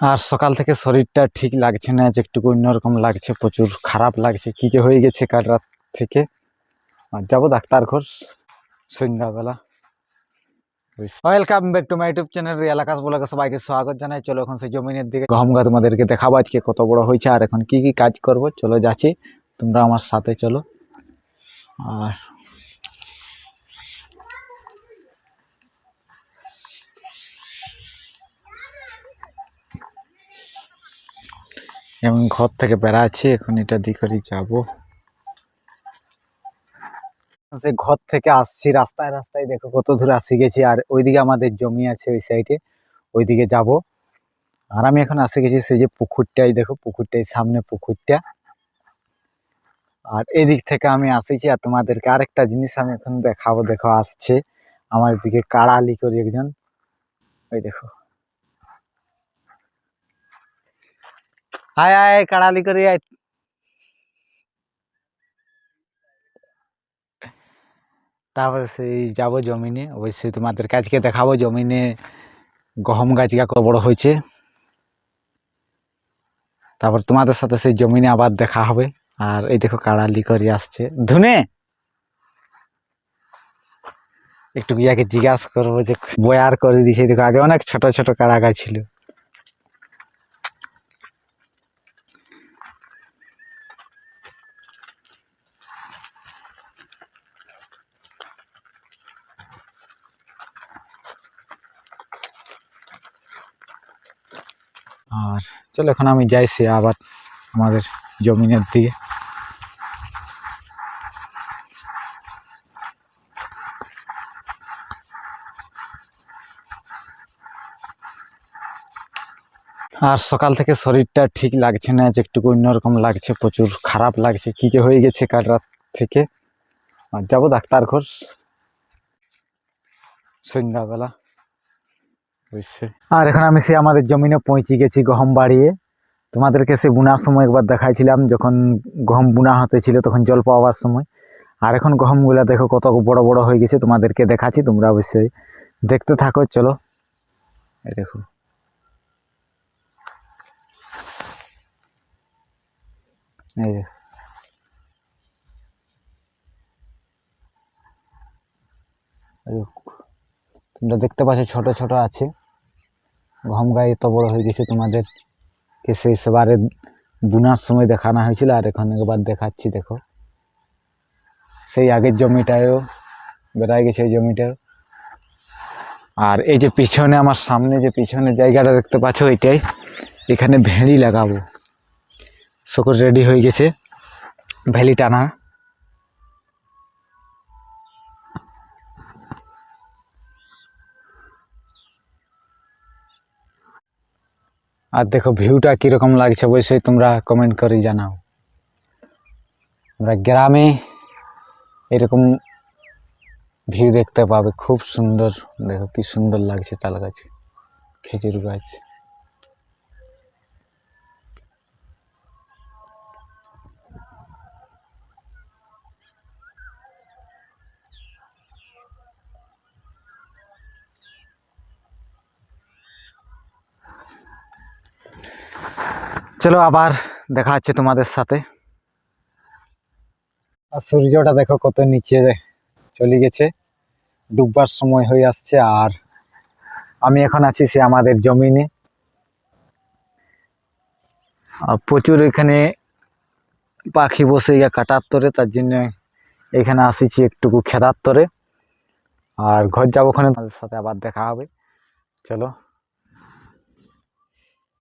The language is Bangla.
আর সকাল থেকে শরীরটা ঠিক লাগছে না, যে একটু অন্যরকম লাগছে, প্রচুর খারাপ লাগছে, কি যে হয়ে গেছে কাল রাত থেকে। আর যাব ডাক্তার ঘর, সন্ধ্যাবেলা। Welcome back to my YouTube channel real Akash বলাকে সবাইকে স্বাগত জানাই। চলো এখন সেই জমিনের দিকে গহম গা তোমাদেরকে দেখাবো আজকে কত বড় হয়েছে, আর এখন কি কি কাজ করব। চলো যাচ্ছি, তোমরা আমার সাথে চলো। আর এবং ঘর থেকে বেড়াচ্ছি এখন এটা দিয়ে করে যাব। সে ঘর থেকে আসছি, রাস্তায় রাস্তায় দেখো কত দূরে আসি গেছি, আর ওইদিকে আমাদের জমি আছে ওই সাইডে ওইদিকে যাব। আর আমি এখন আসে গেছি সেই যে পুকুরটাই দেখো পুকুরটাই সামনে পুকুরটা। আর এদিক থেকে আমি আসিছি, আর তোমাদেরকে আরেকটা জিনিস আমি এখন দেখাবো, দেখো আসছে। আমার দিকে কাড়ালি করে একজন। ওই দেখো। আয় আয় কাড়ালি করে আয় তারপরে সেই যাব জমিনে, অবশ্যই তোমাদের কাজকে দেখাবো জমিনে গহম গাছ কত বড় হয়েছে। তারপর তোমাদের সাথে সেই জমিনে আবার দেখা হবে। আর এই দেখো কাড়ালি করে আসছে। ধুনে! একটু ইয়াকে জিজ্ঞাসা করব যে বয়ার করে দিয়েছে। দেখো আগে অনেক ছোট ছোট কাড়া গাছ ছিল। আর চলো, এখন আমি যাইছি আবার আমাদের জমিনের দিকে। আর সকাল থেকে শরীরটা ঠিক লাগছে না, যে একটু অন্যরকম লাগছে, প্রচুর খারাপ লাগছে, কি যে হয়ে গেছে কাল রাত থেকে। আর যাব ডাক্তার ঘর। সন্ধ্যাবেলা। আর এখন আমি সে আমাদের জমিনে পৌঁছে গেছি গহম বাড়িয়ে। তোমাদেরকে সে বুনার সময় একবার দেখাইছিলাম যখন গহম বুনা হতে ছিল তখন জল পাওয়ার সময়। আর এখন গহমগুলা দেখো কত বড় বড় হয়ে গেছে তোমাদেরকে দেখাচ্ছি তোমরা অবশ্যই দেখতে থাকো চলো। এই দেখো। এই দেখো। দেখো। তোমরা দেখতে পাচ্ছ ছোট ছোট আছে। গম গায়ে এত বড় হয়ে গেছে তোমাদের কে সেই সেবারে বুনার সময় দেখানো হয়েছিল আর এখন একবার দেখাচ্ছি, দেখো। সেই আগের জমিটায়ও বেড়ায় গেছে এই জমিটাও আর এই যে পিছনে আমার সামনে যে পিছনে জায়গাটা দেখতে পাচ্ছ এটাই, এখানে ভেড়ি লাগাবো। সকল রেডি হয়ে গেছে। ভ্যালি টানা। আর দেখো ভিউটা কীরকম লাগছে অবশ্যই তোমরা কমেন্ট করে জানাও। আমরা গ্রামে এরকম ভিউ দেখতে পাবে, খুব সুন্দর। দেখো কি সুন্দর লাগছে তাল গাছ, খেজুর গাছ। চলো আবার দেখা হচ্ছে তোমাদের সাথে। আর সূর্যটা দেখো কত নিচে চলে গেছে। ডুববার সময় হয়ে আসছে আর আমি এখন আছি সে আমাদের জমিনে। আর প্রচুর এখানে পাখি বসে গিয়ে কাটার তরে, তার জন্য এখানে আসিছি একটুকু খেদার তরে। আর ঘর যাব ওখানে তাদের সাথে আবার দেখা হবে। চলো।